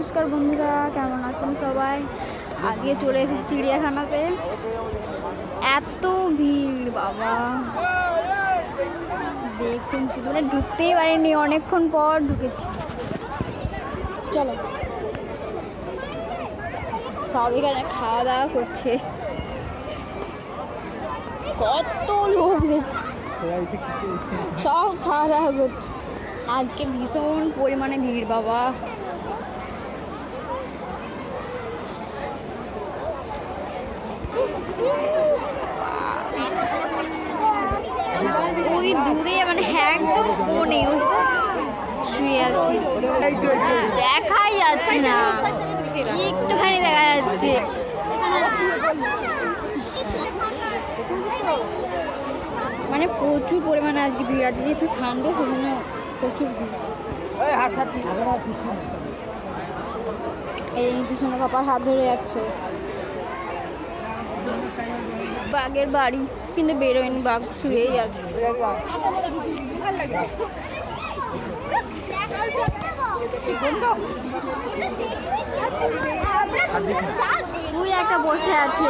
নমস্কার বন্ধুরা, কেমন আছেন সবাই? আগে চলে এসেছি চিড়িয়াখানাতে। এত ভিড়, বাবা। দেখুন, শুধু মানে ঢুকতেই পারিনি, অনেকক্ষণ পর ঢুকেছি। চলো। সব এখানে খাওয়া দাওয়া করছে। কত লোক সব খাওয়া দাওয়া করছে। আজকে ভীষণ পরিমাণে ভিড়, বাবা। ওই দূরে মানে হ্যাঁ একদম কোণে শুয়ে আছে। দেখাই যাচ্ছে না। একটুখানি দেখা যাচ্ছে। মানে প্রচুর পরিমাণে আজকে ভিড় আছে যেহেতু সানডে সেজন্য প্রচুর ভিড়। এই নীতি সোনা পাপার হাত ধরে যাচ্ছে। বাঘের বাড়ি, কিন্তু বেরোয়নি, বাঘ শুয়েই আছে তুই একটা বসে আছে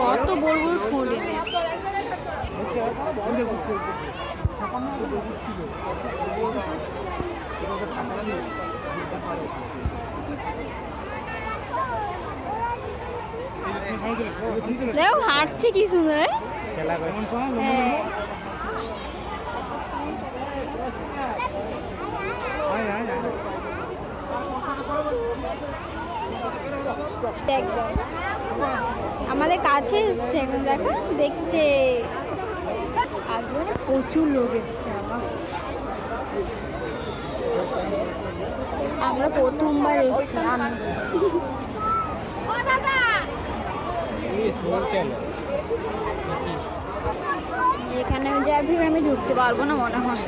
কত বড় বড় এদের। দেখো হাঁটছে কি সুন্দর হ্যাঁ। আমাদের কাছে এসছে এখন দেখো দেখছে। আগে মানে প্রচুর লোক এসছে আমার আমরা প্রথমবার এসছি আমি। এখানে যা ভিড় আমি ঢুকতে পারব না মনে হয়।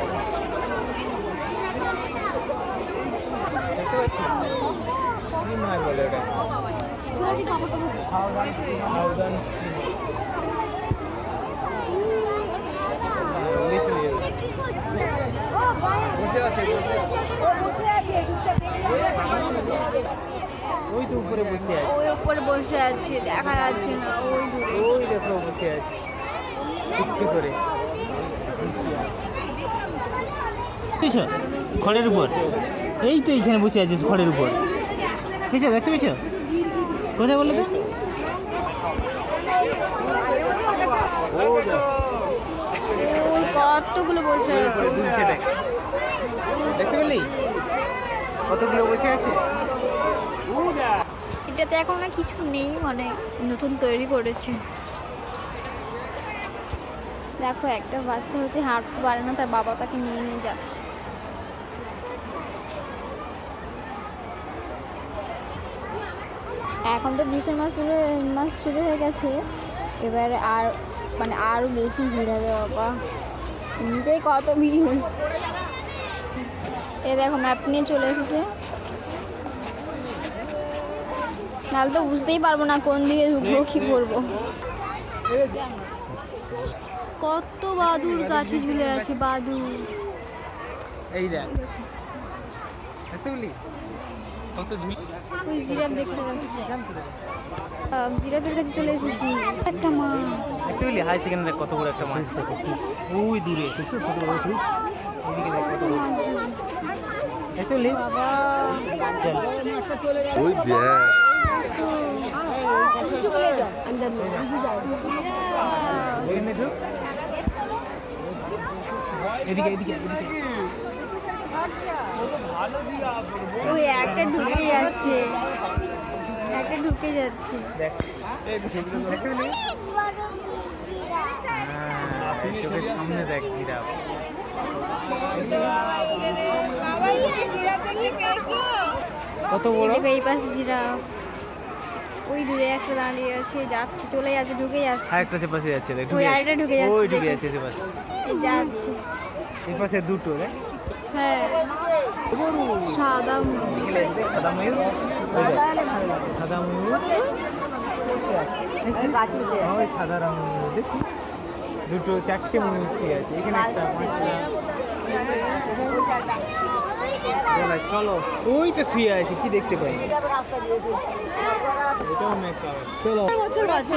ওই তো উপরে বসে আছে। ওই উপরে বসে আছে দেখা যাচ্ছে না ওই দূরে। ওই দেখো বসে আছে। চুপটি করে? খড়ের উপর। এই তো এইখানে বসে আছিস খড়ের উপর। পেয়েছ দেখতে পেয়েছ? কোথায় বলল তো? কতগুলো বসে আছে? দেখতে পেলি? কতগুলো বসে আছে? এটাতে এখন না কিছু নেই মানে নতুন তৈরি করেছে। দেখো, একটা বাচ্চা হচ্ছে হাঁটতে পারে না তার বাবা তাকে নিয়ে নিয়ে যাচ্ছে। এখন তো ডিসেম্বর মাস শুরু মাস শুরু হয়ে গেছে। এবার আর মানে আরও বেশি ভিড় হবে, বাবা। এমনিতেই কত ভিড়? এ দেখো ম্যাপ নিয়ে চলে এসেছে। নাহলে তো বুঝতেই পারব না কোন দিকে ঢুকবো, কি করব। কত বাদুর গাছে ঝুলে আছে বাদুর এই দেখ দেখতে পেলি কত ঝুল ওই জিরাফ দেখতে পাচ্ছি জিরাফের কাছে চলে এসেছি। একটা মাছ। পেলি হাই সেকেন্ড দেখ কত বড় একটা মাছ? ওই দূরে। ওই দেখ। এদিকে এদিকে এদিকে। ওই একটা ঢুকে যাচ্ছে। একটা ঢুকে যাচ্ছে। চোখের সামনে দেখ জিরাফ কত বড়? এই পাশে জিরাফ। ওই দূরে একটা দাঁড়িয়ে আছে যাচ্ছে চলে যাচ্ছে ঢুকে যাচ্ছে। আরেকটা সে পাশে যাচ্ছে দেখ ওই আরেকটা ঢুকে যাচ্ছে। ওই ঢুকে যাচ্ছে সে পাশে। যাচ্ছে। এই পাশে দুটো দেখ। হ্যাঁ। সাদা। সাদা ময়ূর সাদা ময়ূর ওই সাদা রঙ দেখছি দুটো চারটে ময়ূর শুয়ে আছে। এখানে একটা পাঁচটা চলো। ওই তো শুয়ে আছে কি দেখতে পাই? চলো। বছর বাচ্চা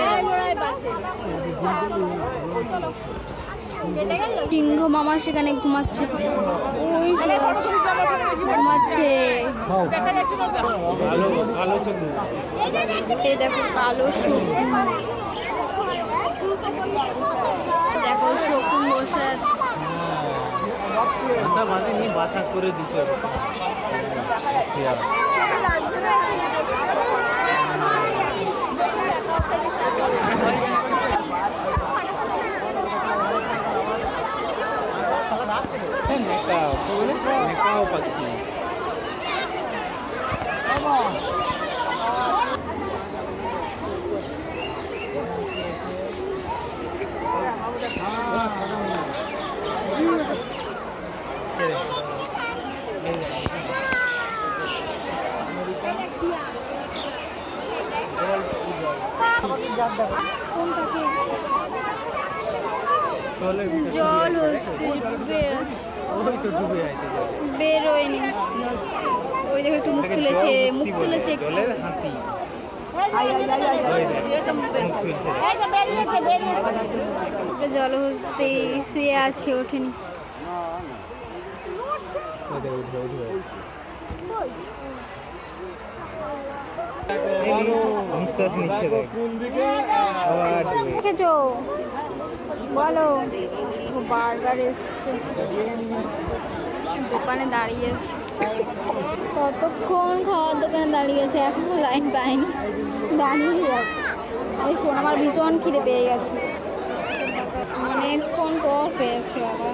সিংহ মামা সেখানে ঘুমাচ্ছে। ঘুমাচ্ছে। এই দেখো কালো শকুন। দেখো শকুন বসে বাসা বাঁধেনি বাসা করে দিছে Mecao, Mecao. ¿Cómo le Mecao para ti. Vamos. জল হচ্ছে ডুবে আছে। ডুবে আছে জলে। বেরোয়নি। ওই দেখো একটু মুখ তুলেছে মুখ তুলেছে হাতি। তুলছে। জলহস্তি শুয়ে আছে ওঠেনি। নিঃশ্বাস নিচ্ছে। দেখেছ বলো বার্গার এসছে। দোকানে দাঁড়িয়েছে কতক্ষণ খাওয়ার দোকানে দাঁড়িয়ে আছে? এখনও লাইন পায়নি। দাঁড়িয়েই আছে ওই শোন আমার ভীষণ খিদে পেয়ে গেছে। অনেকক্ষণ পর পেয়েছে বাবা।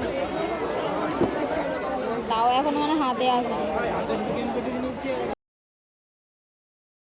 তাও এখন মানে হাতে আসে